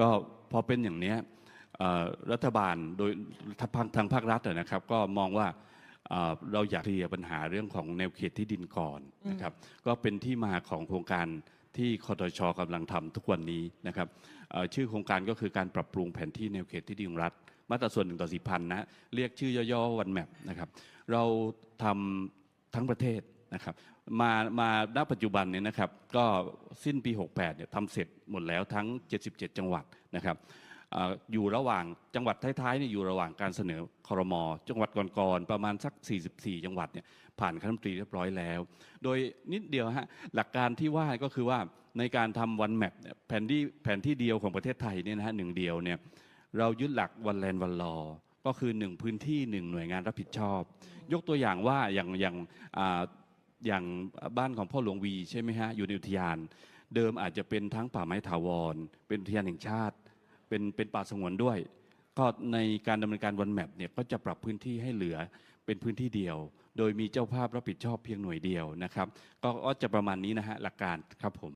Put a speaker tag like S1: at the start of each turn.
S1: ก็พอเป็นอย่างนี้รัฐบาลโดยทางภาครัฐนะครับ ก็มองว่าเราอยากเคลียร์ปัญหาเรื่องของแนวเขตที่ดินก่อนนะครับ ก็เป็นที่มาของโครงการที่คอตชกำลังทำทุกวันนี้นะครับชื่อโครงการก็คือการปรับปรุงแผนที่แนวเขตที่ดินรัฐ มาตราส่วนหนึ่งต่อสี่พันนะเรียกชื่อย่อๆวันแมปนะครับ เราทำทั้งประเทศ นะครับมามาณปัจจุบันเนี่ยนะครับก็สิ้นปี 68เนี่ยทำเสร็จหมดแล้วทั้ง 77 จังหวัดนะครับออยู่ระหว่างจังหวัดท้ายๆเนี่ยอยู่ระหว่างการเสนอคอรมอจังหวัดก่อนๆประมาณสัก 44 จังหวัดเนี่ยผ่านคณะรัฐมนตรีเรียบร้อยแล้ว โดยนิดเดียวฮะหลักการที่ว่าก็คือว่าในการทำวันแมปแผนที่แผนที่เดียวของประเทศไทยเนี่ยนะฮะหนึ่งเดียวเนี่ยเรายึดหลักวันแลนวันลอก็คือหนึ่งพื้นที่หนึ่งหน่วยงานรับผิดชอบ ยกตัวอย่างว่าอย่างอย่าง อย่างบ้านของพ่อหลวงวีใช่ไหมฮะอยู่ในอุทยาน เดิมอาจจะเป็นทั้งป่าไม้ถาวร เป็นอุทยานแห่งชาติ เป็นเป็นป่าสงวนด้วย ก็ในการดำเนินการวันแมปเนี่ยก็จะปรับพื้นที่ให้เหลือเป็นพื้นที่เดียว โดยมีเจ้าภาพรับผิดชอบเพียงหน่วยเดียวนะครับ ก็จะประมาณนี้นะฮะหลักการครับผม